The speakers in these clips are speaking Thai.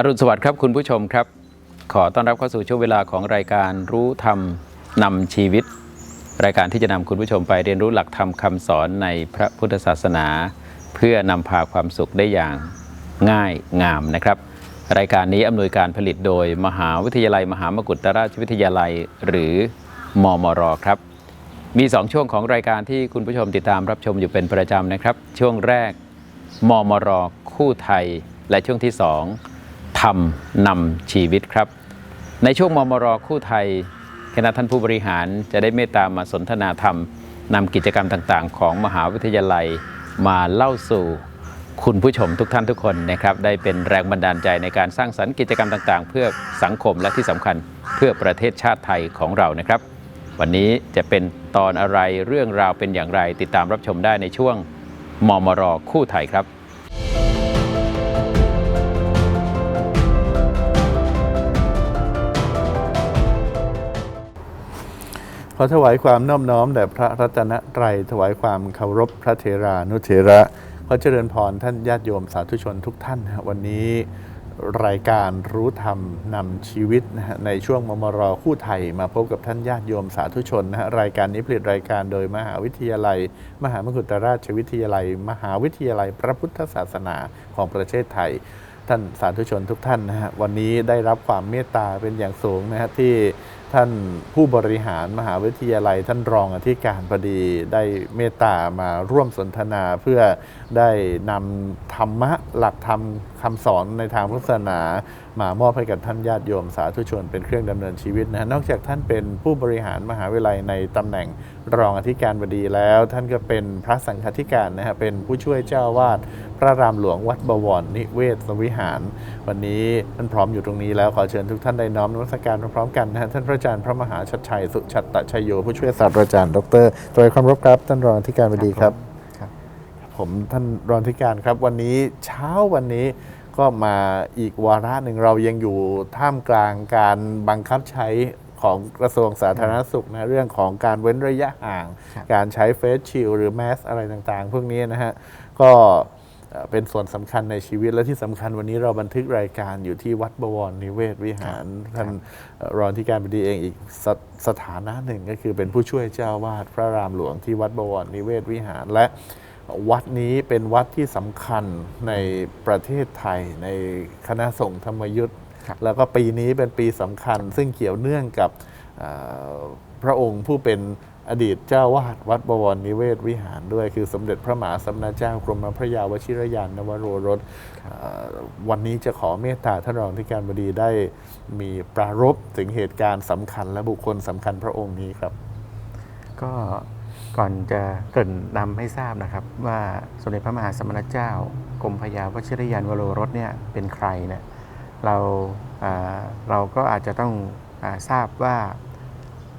อรุณสวัสดิ์ครับคุณผู้ชมครับ ขอต้อนรับเข้าสู่ช่วงเวลาของรายการรู้ธรรมนำชีวิต รายการที่จะนำคุณผู้ชมไปเรียนรู้หลักธรรมคำสอนในพระพุทธศาสนา เพื่อนำพาความสุขได้อย่างง่ายงามนะครับ รายการนี้อำนวยการผลิตโดยมหาวิทยาลัย มหามกุฏราชวิทยาลัย หรือมมรครับ มี 2 ช่วงของรายการที่คุณผู้ชมติดตามรับชมอยู่เป็นประจำนะครับ ช่วงแรกมมรคู่ไทย และช่วงที่ 2 ทำนำชีวิตครับ ในช่วงมมรคู่ไทยคณะท่านผู้บริหารจะได้เมตตามาสนทนาธรรมนำกิจกรรมต่างๆ ของมหาวิทยาลัยมาเล่าสู่คุณผู้ชมทุกท่านทุกคนนะครับ ได้เป็นแรงบันดาลใจในการสร้างสรรค์กิจกรรมต่าง ๆ เพื่อสังคมและที่สำคัญเพื่อประเทศชาติไทยของเรานะครับ วันนี้จะเป็นตอนอะไรเรื่องราวเป็นอย่างไร ติดตามรับชมได้ในช่วงมมรคู่ไทยครับ ขอถวายความน้อมน้อมแด่พระรัตนตรัยถวายความเคารพพระเทรานุเถระขอเจริญพรท่านญาติโยมสาธุชนทุกท่านวันนี้รายการรู้ธรรมนำชีวิตนะฮะในช่วงมมรคู่ไทยมาพบกับท่านญาติโยมสาธุชนนะฮะรายการนี้ผลิตรายการโดยมหาวิทยาลัย มหามกุฏราชวิทยาลัย มหาวิทยาลัยพระพุทธศาสนาของประเทศไทย ท่านสาธุชนทุกท่านนะฮะวันนี้ได้รับความเมตตาเป็นอย่างสูงนะฮะที่ ท่านผู้บริหารมหาวิทยาลัย ท่านรองอธิการบดีได้เมตตามาร่วมสนทนาเพื่อได้นำธรรมะหลักธรรมคำสอนในทางพุทธศาสนา มามอบให้กับท่านญาติโยมสาธุชนเป็นเครื่องดำเนินชีวิตนะฮะนอกจากท่านเป็นผู้บริหารมหาวิทยาลัยในตำแหน่ง รองอธิการบดีแล้ว ท่านก็เป็นพระสังฆาธิการนะฮะเป็นผู้ช่วยเจ้าวาดพระรามหลวงวัดบวรนิเวศวิหาร วันนี้ท่านพร้อมอยู่ตรงนี้แล้วขอเชิญทุกท่านได้น้อมนมัสการพร้อมๆกันนะฮะท่านพระอาจารย์พระมหาชัดชัยสุชัตตชัยโยผู้ช่วยศาสตราจารย์ดรโดยความรบครับท่านรองอธิการบดีครับผมท่านรองธิการครับวันนี้เช้าวันนี้ก็มาอีกวาระหนึ่งเรายังอยู่ท่ามกลางการบังคับใช้ ของกระทรวงสาธารณสุขนะเรื่องของการเว้นระยะห่าง การใช้เฟสชิลหรือแมสอะไรต่างๆ พวกนี้นะฮะก็เอ่อเป็นส่วนสำคัญในชีวิตและที่สำคัญวันนี้เราบันทึกรายการอยู่ที่วัดบวรนิเวศวิหารท่านเอ่อรองที่การบดีเองอีกสสถานะหนึ่งก็คือเป็นผู้ช่วยเจ้าวาดพระรามหลวงที่วัดบวรนิเวศวิหารและวัดนี้เป็นวัดที่สำคัญในประเทศไทยในคณะสงฆ์ธรรมยุทธ์ แล้วก็ปีนี้เป็นปีสำคัญ ซึ่งเกี่ยวเนื่องกับเอ่อพระองค์ผู้เป็นอดีตเจ้าวาดวัดบวรนิเวศวิหารด้วย คือสมเด็จพระมหาสมณเจ้ากรมพระยาวชิรยานนวโรรสเอ่อวันนี้จะขอเมตตาท่านรองที่การบดีได้มีปรารภถึงเหตุการณ์สำคัญและบุคคลสำคัญพระองค์นี้ครับ ก็ก่อนจะเกริ่นนำให้ทราบนะครับ ว่าสมเด็จพระมหาสมณเจ้ากรมพระยาวชิรยานวโรรสเนี่ยเป็นใครเนี่ย เราอ่าเราก็อาจจะต้องอาทราบว่า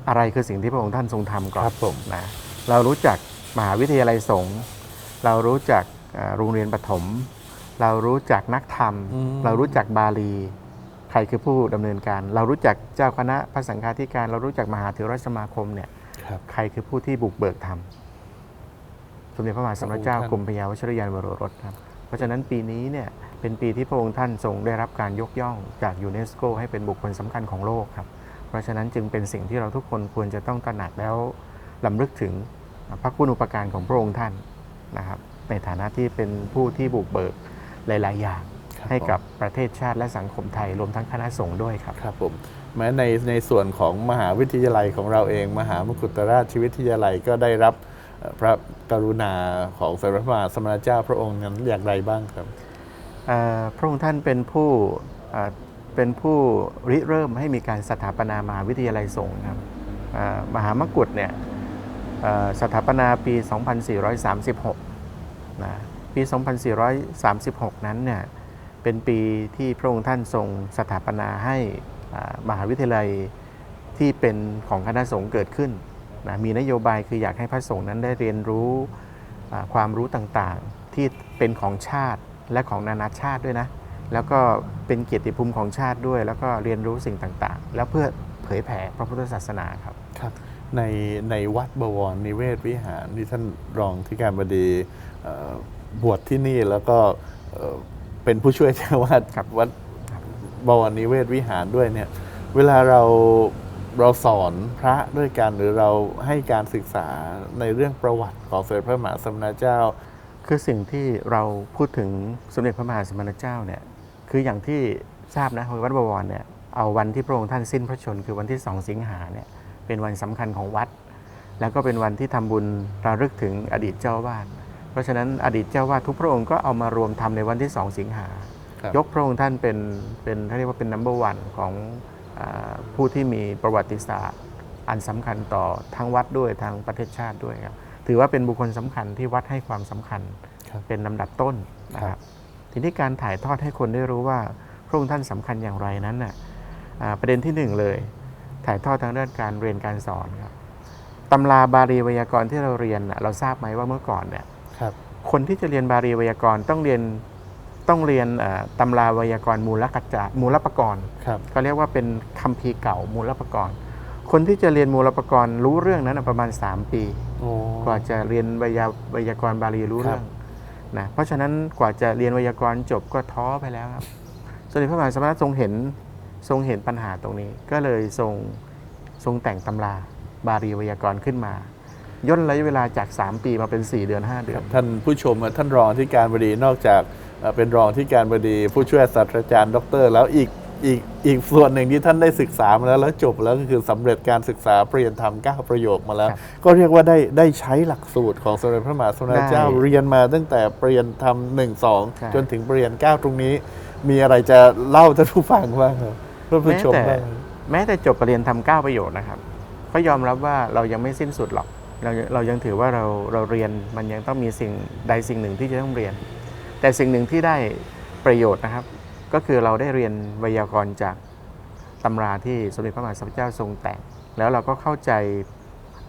อะไรคือสิ่งที่พระองค์ท่านทรงทำก่อนครับผมนะเรารู้จักมหาวิทยาลัยสงฆ์เรารู้จักอ่าโรงเรียนประถมเรารู้จักนักธรรมอืมเรารู้จักบาลี ใครคือผู้ดำเนินการ เรารู้จักเจ้าคณะพระสังฆาธิการ เรารู้จักมหาเถรสมาคมเนี่ยครับใครคือผู้ที่บุกเบิกธรรมสมเด็จพระมหาสมณเจ้าพระองค์ท่านกรมพระยาวชิรยานวโรรสครับ เพราะฉะนั้นปีนี้เนี่ย เป็นปีที่พระองค์ท่านทรงได้รับการยกย่องจากยูเนสโกให้เป็นบุคคลสำคัญของโลกครับ เพราะฉะนั้นจึงเป็นสิ่งที่เราทุกคนควรจะต้องตระหนักแล้วลำลึกถึงพระคุณอุปการของพระองค์ท่านนะครับในฐานะที่เป็นผู้ที่บุกเบิกหลาย ๆ อย่างครับให้กับประเทศชาติและสังคมไทยรวมทั้งคณะสงฆ์ด้วยครับครับผมแม้ในในส่วนของมหาวิทยาลัยของเราเอง มหามกุฏราชวิทยาลัยก็ได้รับเอ่อพระกรุณาของสมเด็จพระมหาสมณเจ้าพระองค์นั้นอย่างไรบ้างครับเอ่อ พระองค์ท่านเป็นผู้เป็นผู้ริเริ่มให้มีการสถาปนามหาวิทยาลัยสงฆ์ครับมหามกุฏเนี่ยสถาปนาปี 2436นะปี 2436 นั้นเนี่ยเป็นปีที่พระองค์ท่านทรงสถาปนาให้มหาวิทยาลัยที่เป็นของคณะสงฆ์เกิดขึ้นนะมีนโยบายคืออยากให้พระสงฆ์นั้นได้เรียนรู้ความรู้ต่างๆ ที่เป็นของชาติ และของนานาชาติด้วยนะ แล้วก็เป็นเกียรติภูมิของชาติด้วย แล้วก็เรียนรู้สิ่งต่างๆ แล้วเพื่อเผยแผ่พระพุทธศาสนาครับครับ ในในวัดบวรนิเวศวิหารที่ท่านรองที่การบดีเอ่อบวชที่นี่แล้วก็เอ่อเป็นผู้ช่วยเจ้าวาดครับวัดบวรนิเวศวิหารด้วยเนี่ยเวลาเราเราสอนพระด้วยกันหรือเราให้การศึกษาในเรื่องประวัติของสมเด็จพระมหาสมณเจ้า คือสิ่งที่เราพูดถึงสมเด็จพระมหาสมณเจ้าเนี่ยคืออย่างที่ทราบนะวัดบวรเนี่ยเอาวันที่พระองค์ท่านสิ้นพระชนม์คือวันที่2สิงหาเนี่ยเป็นวันสำคัญของวัด แล้วก็เป็นวันที่ทำบุญระลึกถึงอดีตเจ้าวาดเพราะฉะนั้นอดีตเจ้าวาดทุกพระองค์ก็เอามารวมทำในวันที่2สิงหาครับยกพระองค์ท่านเป็นเป็นเขาเรียกว่าเป็น number one ของอาผู้ที่มีประวัติศาสตร์ อันสำคัญต่อทั้งวัดด้วยทางประเทศชาติด้วยครับ ถือว่าเป็นบุคคลสำคัญที่วัดให้ความสำคัญครับเป็นลำดับต้นนะคครัรับบทีนี้การถ่ายทอดให้คนได้รู้ว่าพระองค์ท่านสำคัญอย่างไรนั้นน่ะอ่าประเด็นที่หนึ่งเลย ถ่ายทอดทางด้านการเรียนการสอนครับตำราบาลีไวยากรณ์ที่เราเรียนน่ะเราทราบไหมว่าเมื่อก่อนเนี่ยครับคนที่จะเรียนบาลีไวยากรณ์ต้องเรียนต้องเรียนเอ่อตำราไวยากรณ์มูลกัจจามูลปกรณ์ครับเขาเรียกว่าเป็นคัมภีร์เก่ามูลปกรณ์ คนที่จะเรียนมูลปกรณ์รู้เรื่องนั้นนะประมาณ 3 ปีโอ้กว่าจะเรียนไวยาไวยากรณ์บาลีรู้ครัเรื่บองนะเพราะฉะนั้นกว่าจะเรียนไวยากรณ์จบก็ท้อไปแล้วครับสมเด็จพระมหาสมณทรงเห็นทรงเห็นปัญหาตรงนี้ ก็เลยทรงทรงแต่งตำราบาลีไวยากรณ์ขึ้นมา ย่นระยะเวลาจาก 3 ปีมาเป็น 4 เดือน 5 เดือน ท่านผู้ชมอะท่านรองที่การบดีนอกจากเอ่อเป็นรองที่การบดีผู้ช่วยศาสตราจารย์ดอกเตอรแล้วอีก อีกอีกส่วนหนึ่งที่ท่านได้ศึกษามาแล้วแล้วจบแล้วก็คือสำเร็จการศึกษาเปลี่ยนธรรม9ประโยคมาแล้วครับก็เรียกว่าได้ได้ใช้หลักสูตรของสมเด็จพระมหาสมณเจ้าได้เรียนมาตั้งแต่เปลี่ยนธรรมหนึ่งสองใช่จนถึงเปลี่ยน9ตรงนี้ มีอะไรจะเล่าท่านผู้ฟังบ้างครับท่านผู้แม้ชมแต่บ้างแม้แต่จบปรริญญาทำเก้าประโยชน์นะครับก็ยอมรับว่าเรายังไม่สิ้นสุดหรอกเราเรายังถือว่าเราเราเรียนมันยังต้องมีสิ่งใดสิ่งหนึ่งที่จะต้องเรียน แต่สิ่งหนึ่งที่ได้ประโยชน์นะครับ ก็คือเราได้เรียนไวยากรณ์จากตำราที่สมเด็จพระมหาสัมพุทธเจ้าทรงแต่ง แล้วเราก็เข้าใจ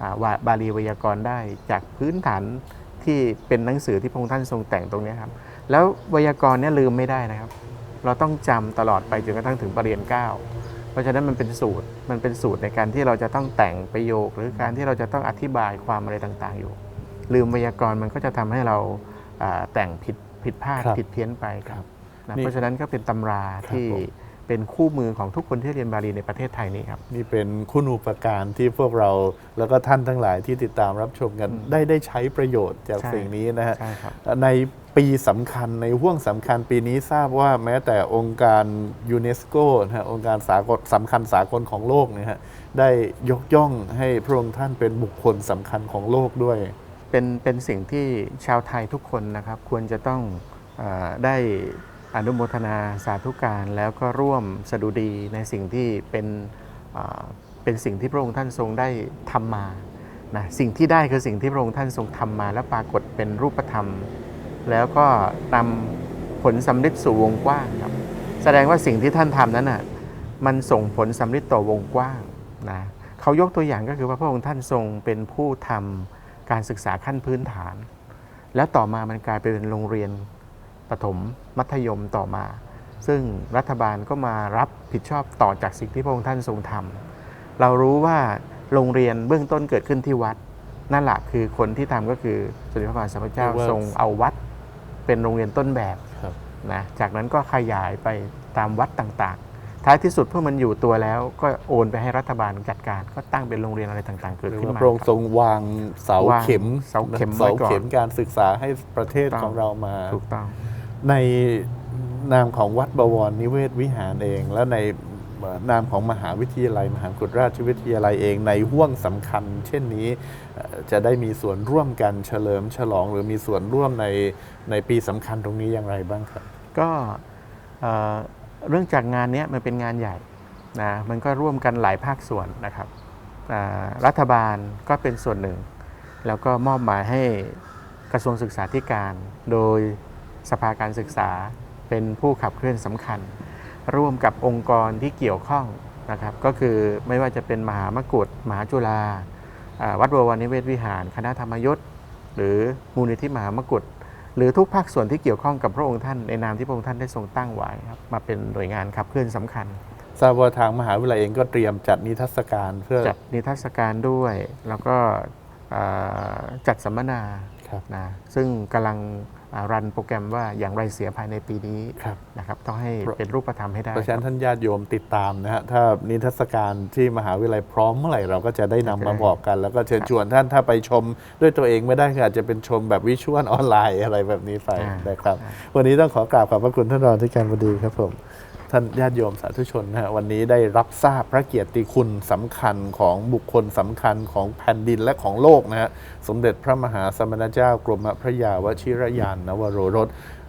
อ่าว่าบาลีไวยากรณ์ได้จากพื้นฐานที่เป็นหนังสือที่พระองค์ท่านทรงแต่งตรงเนี้ยครับแล้วไวยากรณ์เนี่ยลืมไม่ได้นะครับ เราต้องจำตลอดไปจนกระทั่งถึงปรริญญาเก้าเพราะฉะนั้นมันเป็นสูตรมันเป็นสูตรในการที่เราจะต้องแต่งประโยค หรือการที่เราจะต้องอธิบายความอะไรต่างๆอยู่ ลืมไวยากรณ์มันก็จะทำให้เราอ่าแต่งผิดผิดพลาดครับผิดเพี้ยนไปครับ นะนี่เพราะฉะนั้นก็เป็นตำราครับที่ผมเป็นคู่มือของทุกคนที่เรียนบาลีในประเทศไทยนี้ครับ นี่เป็นคุณูปการที่พวกเราแล้วก็ท่านทั้งหลายที่ติดตามรับชมกันอืมได้ได้ใช้ประโยชน์จากใช่สิ่งนี้นะฮะใช่ครับในปีสำคัญในห่วงสำคัญปีนี้ทราบว่าแม้แต่องค์การยูเนสโกนะฮะองค์การสากลสำคัญสากลของโลกเนี่ยฮะได้ยกย่องให้พระองค์ท่านเป็นบุคคลสำคัญของโลกด้วย เป็นเป็นสิ่งที่ชาวไทยทุกคนนะครับควรจะต้องเออได้ อนุโมทนาสาธุการแล้วก็ร่วมสดุดีในสิ่งที่เป็นเป็นสิ่งที่พระองค์ท่านทรงได้ทำมานะสิ่งที่ได้คือสิ่งที่พระองค์ท่านทรงทำมา และปรากฏเป็นรูปธรรม แล้วก็นำผลสำลิดสู่วงกว้างครับแสดงว่าสิ่งที่ท่านทำนั้นน่ะมันส่งผลสำลิดต่อวงกว้างนะเขายกตัวอย่างก็คือว่าพระองค์ท่านทรงเป็นผู้ทำการศึกษาขั้นพื้นฐาน แล้วต่อมามันกลายไปเป็นโรงเรียน ประถมมัธยมต่อมา ซึ่งรัฐบาลก็มารับผิดชอบต่อจากสิ่งที่พระองค์ท่านทรงทำเรารู้ว่าโรงเรียนเบื้องต้นเกิดขึ้นที่วัดนั่นแหละคือคนที่ทำก็คือสมเด็จพระบาทสมเด็จเจ้าเรียกว่าทรงเอาวัดเป็นโรงเรียนต้นแบบครับนะจากนั้นก็ขยายไปตามวัดต่างๆ ท้ายที่สุดเพื่อมันอยู่ตัวแล้วก็โอนไปให้รัฐบาลจัดการก็ตั้งเป็นโรงเรียนอะไรต่างๆ เกิดหรือขึ้นว่ามาพระองค์ครับทรงวางเสาวางเข็มเสาเข็มเสาไว้ก่อนเข็มการศึกษาให้ประเทศถูกต้องของเรามาถูกต้อง ในนามของวัดบวรนิเวศวิหารเอง และในนามของมหาวิทยาลัย มหากุฎราชวิทยาลัยเองในห่วงสำคัญ เช่นนี้จะได้มีส่วนร่วมกันเฉลิมฉลอง หรือมีส่วนร่วมในในปีสำคัญตรงนี้อย่างไรบ้างครับ ก็เรื่องจากงานนี้มันเป็นงานใหญ่นะมันก็ร่วมกันหลายภาคส่วนนะครับรัฐบาลก็เป็นส่วนหนึ่ง แล้วก็มอบหมายให้กระทรวงศึกษาธิการ โดย สภาการศึกษาเป็นผู้ขับเคลื่อนสำคัญ ร่วมกับองค์กรที่เกี่ยวข้องนะครับก็คือไม่ว่าจะเป็นมหามกุฏมหาจุฬาอ่าวัดบวรนิเวศวิหาร คณะธรรมยุทธ์หรือมูลนิธิมหามกุฏหรือทุกภาคส่วนที่เกี่ยวข้องกับพระองค์ท่านในนามที่พระองค์ท่านได้ทรงตั้งไว้ครับมาเป็นหน่วยงานขับเคลื่อนสำคัญทราบว่าทางมหาวิทยาลัยเองก็เตรียมจัดนิทรรศการเพื่อจัดนิทรรศการด้วย แล้วก็เอ่อจัดสัมมนาครับนะซึ่งกำลังอ่า รันโปรแกรมว่าอย่างไรเสียภายในปีนี้ครับนะครับต้องให้เพราะเป็นรูปธรรมให้ได้เพราะฉะนั้นท่านญาติโยมติดตามนะฮะถ้านิทรรศการที่มหาวิทยาลัยพร้อมเมื่อไหร่เราก็จะได้นำมาบอกกัน แล้วก็เชิญชวนท่านถ้าไปชมด้วยตัวเองไม่ได้ก็อาจจะเป็นชมแบบวิชวลออนไลน์อะไรแบบนี้ไปอ่านนะครับ วันนี้ต้องขอกราบขอบพระคุณท่านรองที่การบดีครับผม ท่านญาติโยมสาธุชนนะฮะวันนี้ได้รับทราบพระเกียรติคุณสำคัญของบุคคลสำคัญของแผ่นดินและของโลกนะฮะสมเด็จพระมหาสมณเจ้ากรมพระยาวชิรยานนวโรรส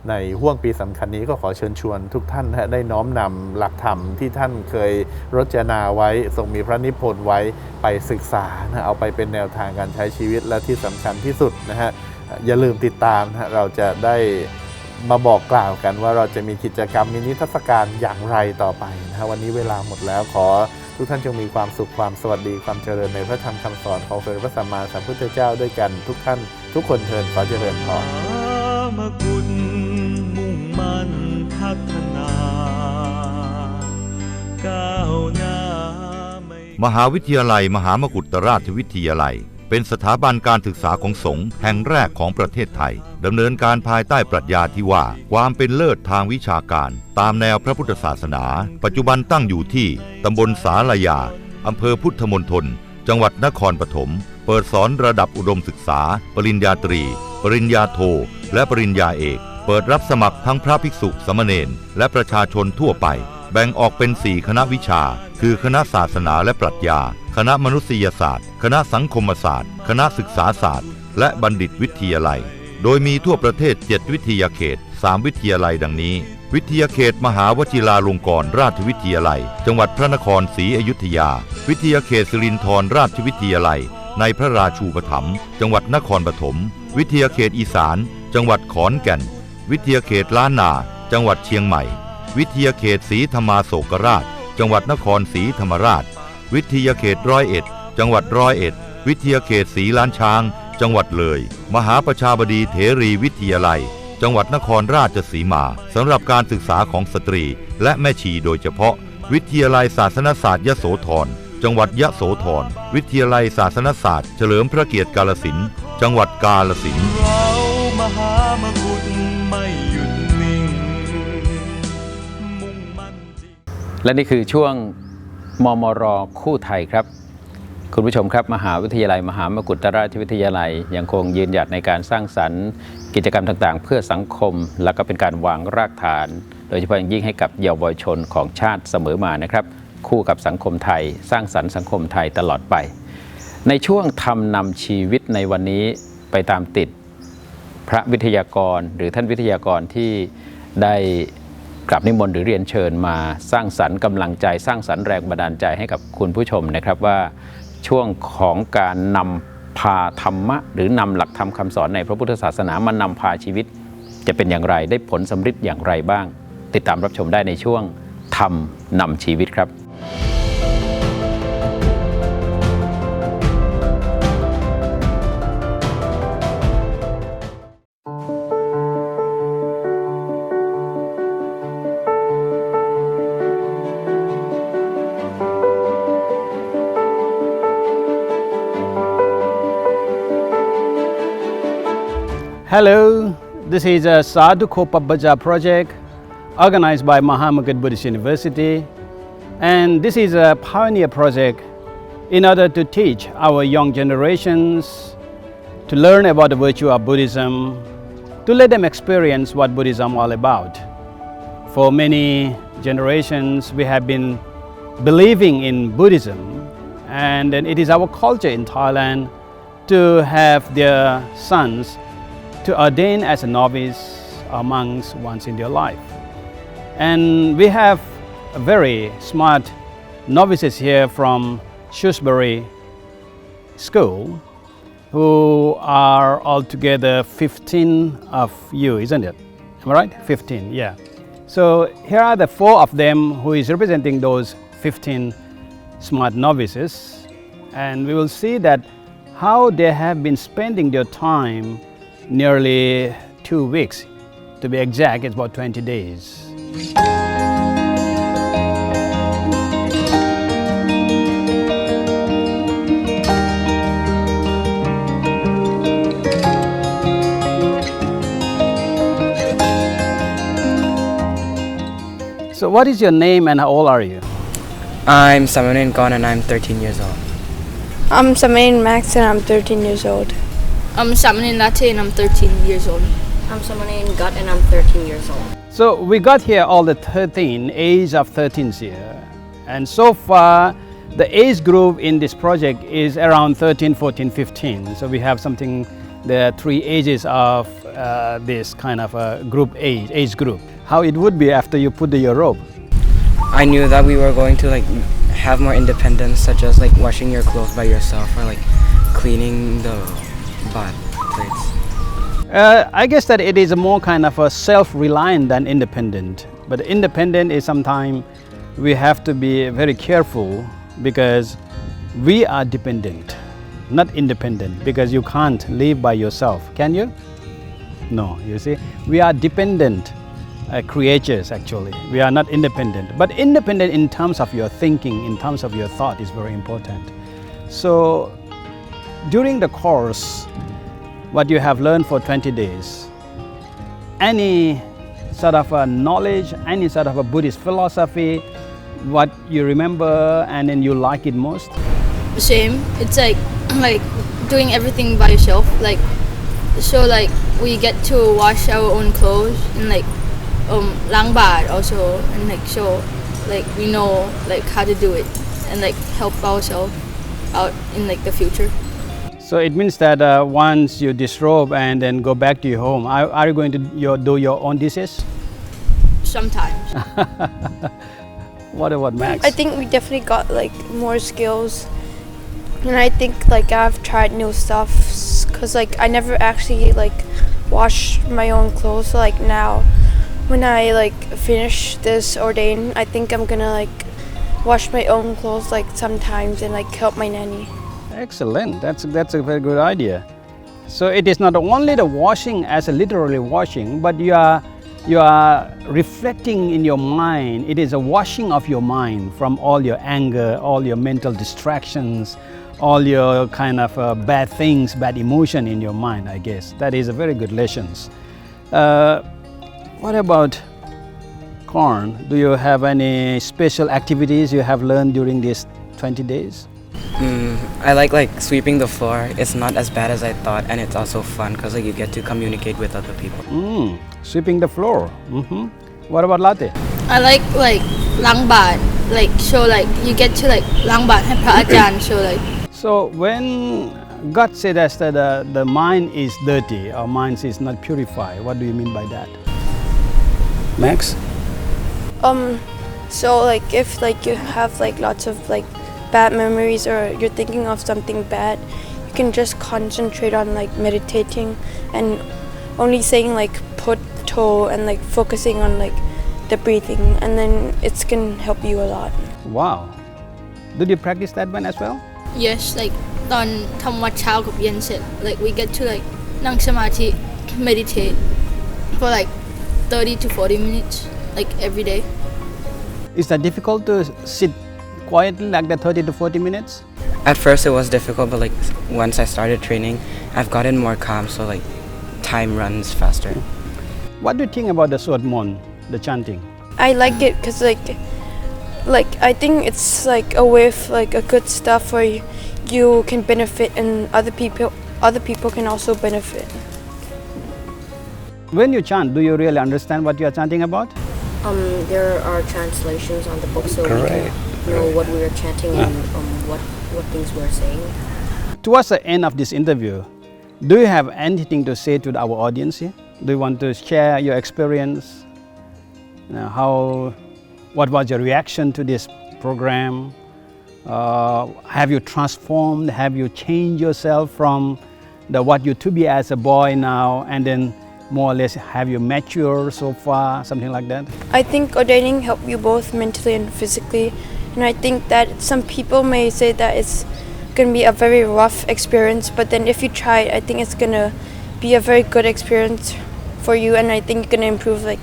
ในห่วงปีสำคัญนี้ก็ขอเชิญชวนทุกท่านนะฮะได้น้อมนำหลักธรรมที่ท่านเคยรจนาไว้ทรงมีพระนิพนธ์ไว้ไปศึกษานะเอาไปเป็นแนวทางการใช้ชีวิตและที่สำคัญที่สุดนะฮะอย่าลืมติดตามนะฮะเราจะได้ มาบอกกล่าวกันว่าเราจะมีกิจกรรมมินิทรรศการอย่างไรต่อไปนะฮะวันนี้เวลาหมดแล้วขอทุกท่านจงมีความสุขความสวัสดีความเจริญในพระธรรมคำสอนของสมเด็จพระสัมมาสัมพุทธเจ้าด้วยกันทุกท่านทุกคนเทินขอเจริญพรมกุฎมุ่งมั่นพัฒนาก้าวหน้าไม่มหาวิทยาลัย มหามกุฏราชวิทยาลัย เป็นสถาบันการศึกษาของสงฆ์แห่งแรกของประเทศไทยดำเนินการภายใต้ปรัชญาที่ว่า ความเป็นเลิศทางวิชาการ ตามแนวพระพุทธศาสนา ปัจจุบันตั้งอยู่ที่ตำบลสาลายาอำเภอพุทธมณฑลจังหวัดนครปฐมเปิดสอนระดับอุดมศึกษา ปริญญาตรี ปริญญาโท และปริญญาเอก เปิดรับสมัครทั้งพระภิกษุสามเณรและประชาชนทั่วไป แบ่งออกเป็น 4 คณะวิชา คือคณะศาสนาและปรัชญา คณะมนุษยศาสตร์ คณะสังคมศาสตร์ คณะศึกษาศาสตร์ และบัณฑิตวิทยาลัย โดยมีทั่วประเทศ 7 วิทยาเขต 3 วิทยาลัยดังนี้ วิทยาเขตมหาวชิราลงกรณราชวิทยาลัย จังหวัดพระนครศรีอยุธยา วิทยาเขตสิรินธรราชวิทยาลัย ในพระราชูปถัมภ์จังหวัดนครปฐม วิทยาเขตอีสาน จังหวัดขอนแก่น วิทยาเขตล้านนา จังหวัดเชียงใหม่ วิทยาเขตศรีธรรมาโศกราช จังหวัดนครศรีธรรมราช วิทยาเขตร้อยเอ็ด จังหวัดร้อยเอ็ด วิทยาเขตศรีล้านช้าง จังหวัดเลย มหาประชาบดีเถรีวิทยาลัย จังหวัดนครราชสีมาสำหรับการศึกษาของสตรี และแม่ชีโดยเฉพาะ วิทยาลัยศาสนศาสตร์ยโสธรจังหวัดยะโสธร วิทยาลัยศาสนศาสตร์ เฉลิมพระเกียรติกาลสิน จังหวัดกาลสิน และนี่คือช่วงมมรคู่ไทยครับ คุณผู้ชมครับ มหาวิทยาลัย มหามกุฏราชวิทยาลัย ยังคงยืนหยัดในการสร้างสรรค์ กิจกรรมต่างๆ เพื่อสังคม และก็เป็นการวางรากฐาน โดยเฉพาะอย่างยิ่งให้กับเยาวชนของชาติเสมอมานะครับ คู่กับสังคมไทย สร้างสรรค์สังคมไทยตลอดไป ในช่วงทำนำชีวิตในวันนี้ไปตามติดพระวิทยากรหรือท่านวิทยากรที่ได้ กลับนิมนต์หรือเรียนเชิญมาสร้างสรรค์กำลังใจ สร้างสรรค์แรงบันดาลใจให้กับคุณผู้ชมนะครับว่าช่วงของการนำพาธรรมะ หรือนำหลักธรรมคำสอนในพระพุทธศาสนามานำพาชีวิต จะเป็นอย่างไรได้ผลสำฤทธิ์อย่างไรบ้าง ติดตามรับชมได้ในช่วงธรรมนำชีวิตครับ this is a Sadhu Kopabbaja project organized by Mahamagad Buddhist University. And this is a pioneer project in order to teach our young generations to learn about the virtue of Buddhism, to let them experience what Buddhism is all about. For many generations, we have been believing in Buddhism, and it is our culture in Thailand to have their sons to ordain as a novice or monks once in their life. And we have very smart novices here from Shrewsbury School who are altogether 15 of you, isn't it? Am I right? 15, yeah. So here are the four of them who is representing those 15 smart novices. And we will see that how they have been spending their time nearly two weeks. To be exact, it's about 20 days. So, what is your name and how old are you? I'm Samanin Khan and I'm 13 years old. I'm Samain Max and I'm 13 years old. I'm Samanin Latte and I'm 13 years old. I'm Samanin Gut and I'm 13 years old. So we got here all the 13, age of 13 here. And so far, the age group in this project is around 13, 14, 15. So we have something, the three ages of uh, this kind of a group age, age group. How it would be after you put the, your robe. I knew that we were going to like have more independence, such as like washing your clothes by yourself or like cleaning the Uh, I guess that it is more kind of a self-reliant than independent. But independent is sometimes we have to be very careful because we are dependent, not independent. Because you can't live by yourself, can you? No, you see, we are dependent uh, creatures actually. We are not independent, but independent in terms of your thinking, in terms of your thought is very important. So during the course, what you have learned for 20 days, any sort of a knowledge, any sort of a Buddhist philosophy, what you remember and then you like it most? Shame. It's like like doing everything by yourself. Like so like we get to wash our own clothes and like um lang bad also and like so like we know like how to do it and like help ourselves out in like the future. So it means that uh, once you disrobe and then go back to your home, are, are you going to your, do your own dishes? Sometimes. What about Max? I think we definitely got like more skills. And I think like I've tried new stuff cuz like I never actually like wash my own clothes. So like now when I like finish this ordain, I think I'm going to like wash my own clothes like sometimes and like help my nanny. Excellent. That's that's a very good idea. So it is not only the washing as a literally washing, but you are you are reflecting in your mind. It is a washing of your mind from all your anger, all your mental distractions, all your kind of uh, bad things, bad emotion in your mind. I guess that is a very good lessons. Uh, what about corn? Do you have any special activities you have learned during these 20 days? Mm, I like like sweeping the floor. It's not as bad as I thought, and it's also fun because like you get to communicate with other people. Mm, sweeping the floor. Mm-hmm. What about latte? I like like langbat. like show like you get to like lang bat and show like. So when God said as that the the mind is dirty, our mind is not purified. What do you mean by that? Max? Um, so like if like you have like lots of like bad memories or you're thinking of something bad, you can just concentrate on like meditating and only saying like put toe and like focusing on like the breathing and then it's can help you a lot. Wow. Did you practice that one as well? yes like ตอนทำวัดเช้ากับเย็นเสร็จ like we get to like นั่งสมาธิ meditate for like 30 to 40 minutes like every day Is that difficult to sit quietly like that 30 to 40 minutes? At first, it was difficult, but like once I started training, I've gotten more calm. So like time runs faster. What do you think about the sword Suatmon, the chanting? I like it because like like I think it's like a way of like a good stuff where you, you can benefit and other people other people can also benefit. When you chant, do you really understand what you are chanting about? Um, there are translations on the book, so we Great. Can know what we were chanting and um, what what things we were saying. Towards the end of this interview, do you have anything to say to our audience here? Do you want to share your experience? You know, how, what was your reaction to this program? Uh, have you transformed? Have you changed yourself from the what you to be as a boy now, and then more or less have you matured so far, something like that? I think ordaining helped you both mentally and physically. And I think that some people may say that it's going to be a very rough experience, but then if you try it, I think it's going to be a very good experience for you. And I think you're going to improve like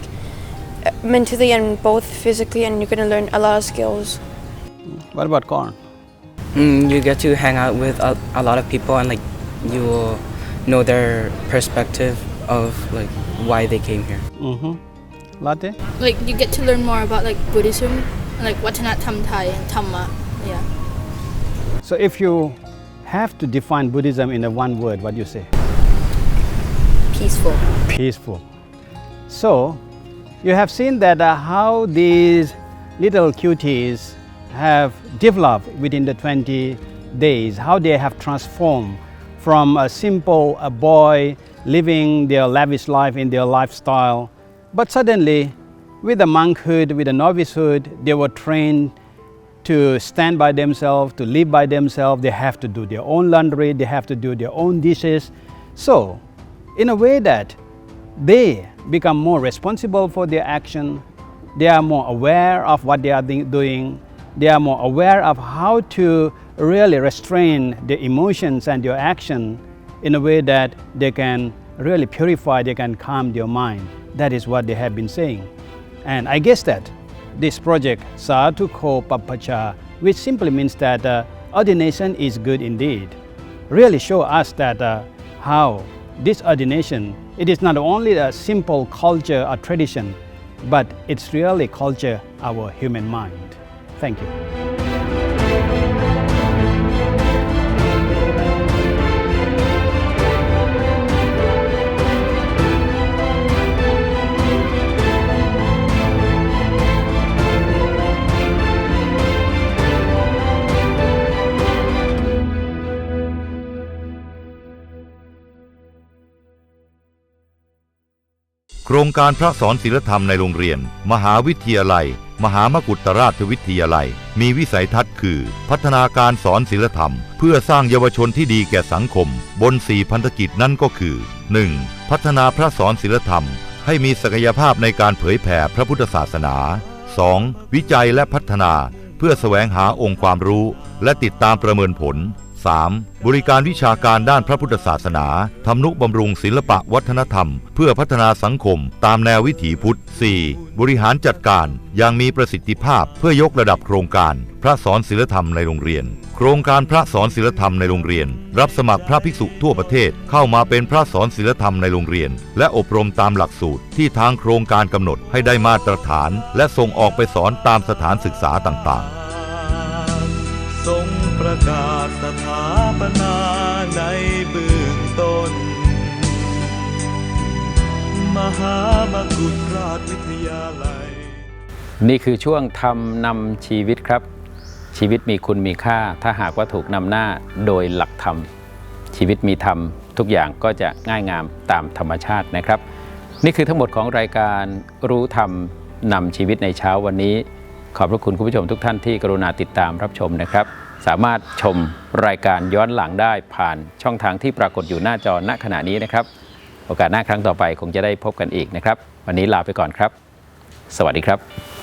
uh, mentally and both physically, and you're going to learn a lot of skills. What about Corn? Mm, you get to hang out with a, a lot of people and like you will know their perspective of like why they came here. Mm-hmm. Latte? Like you get to learn more about like Buddhism, and, like Wattanatham Thai and Dhamma. Yeah. So if you have to define Buddhism in a one word, what do you say? Peaceful. Peaceful. So you have seen that uh, how these little cuties have developed within the 20 days, how they have transformed from a simple a boy living their lavish life in their lifestyle, but suddenly with the monkhood, with the novicehood, they were trained to stand by themselves, to live by themselves. They have to do their own laundry, they have to do their own dishes. So, in a way that they become more responsible for their action, they are more aware of what they are doing, they are more aware of how to really restrain their emotions and their action in a way that they can really purify, they can calm their mind. That is what they have been saying. And I guess that this project, Sadhu Ko Papacha, which simply means that uh, ordination is good indeed, really show us that uh, how this ordination, it is not only a simple culture or tradition, but it's really culture our human mind. Thank you. โครงการพระสอนศิลธรรมในโรงเรียน มหาวิทยาลัย มหามกุฏราชวิทยาลัย มีวิสัยทัศน์คือ พัฒนาการสอนศิลธรรม เพื่อสร้างเยาวชนที่ดีแก่สังคม บนสี่พันธกิจนั่นก็คือ 1. พัฒนาพระสอนศิลธรรม ให้มีศักยภาพในการเผยแผ่พระพุทธศาสนา 2. วิจัยและพัฒนา เพื่อแสวงหาองค์ความรู้ และติดตามประเมินผล 3. บริการวิชาการด้านพระพุทธศาสนาทำนุบำรุงศิลปะวัฒนธรรม เพื่อพัฒนาสังคม ตามแนววิถีพุทธ 4. บริหารจัดการอย่างมีประสิทธิภาพเพื่อยกระดับโครงการ พระสอนศิลธรรมในโรงเรียน โครงการพระสอนศิลธรรมในโรงเรียน รับสมัครพระภิกษุทั่วประเทศเข้ามาเป็นพระสอนศิลธรรมในโรงเรียน และอบรมตามหลักสูตร ที่ทางโครงการกำหนดให้ได้มาตรฐาน และส่งออกไปสอนตามสถานศึกษาต่างๆทรง ประกาศสถาปนาในเบื้องต้น มหามกุฏราชวิทยาลัย นี่คือช่วงทำนำชีวิตครับ ชีวิตมีคุณมีค่า ถ้าหากว่าถูกนำหน้าโดยหลักธรรม ชีวิตมีธรรม ทุกอย่างก็จะง่ายงามตามธรรมชาตินะครับ นี่คือทั้งหมดของรายการรู้ธรรมนำชีวิตในเช้าวันนี้ ขอบพระคุณคุณผู้ชมทุกท่านที่กรุณาติดตามรับชมนะครับ สามารถชมรายการย้อนหลังได้ผ่านช่องทางที่ปรากฏอยู่หน้าจอณขณะนี้นะครับ โอกาสหน้าครั้งต่อไปคงจะได้พบกันอีกนะครับ วันนี้ลาไปก่อนครับ สวัสดีครับ